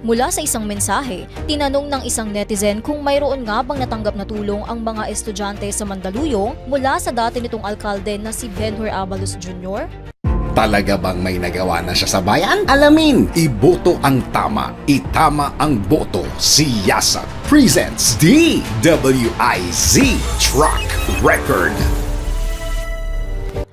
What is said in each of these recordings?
Mula sa isang mensahe, tinanong ng isang netizen kung mayroon nga bang natanggap na tulong ang mga estudyante sa Mandaluyong mula sa dati nitong alkalde na si Benhur Abalos Jr. Talaga bang may nagawa na siya sa bayan? Alamin! Iboto ang tama. Itama ang boto. Si Yasa presents DWIZ Truck Record.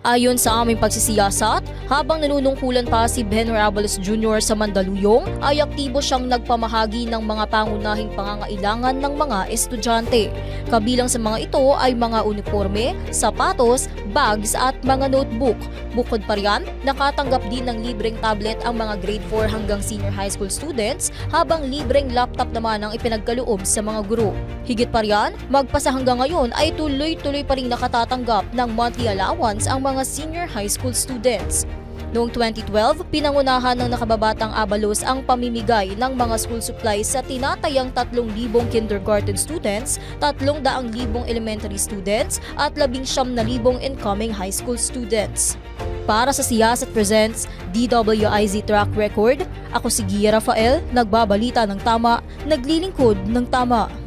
Ayon sa aming pagsisiyasat, habang nanunungkulan pa si Ben Abalos Jr. sa Mandaluyong, ay aktibo siyang nagpamahagi ng mga pangunahing pangangailangan ng mga estudyante. Kabilang sa mga ito ay mga uniforme, sapatos, bags at mga notebook. Bukod pa riyan, nakatanggap din ng libreng tablet ang mga grade 4 hanggang senior high school students habang libreng laptop naman ang ipinagkaloob sa mga guro. Higit pa riyan, magpasa hanggang ngayon ay tuloy-tuloy pa rin nakatatanggap ng monthly allowance ang mga senior high school students. Noong 2012, pinangunahan ng nakababatang Abalos ang pamimigay ng mga school supplies sa tinatayang 3,000 kindergarten students, 300,000 elementary students at 19,000 incoming high school students. Para sa Siyasat Presents DWIZ Track Record, ako si Gia Rafael, nagbabalita ng tama, naglilingkod ng tama.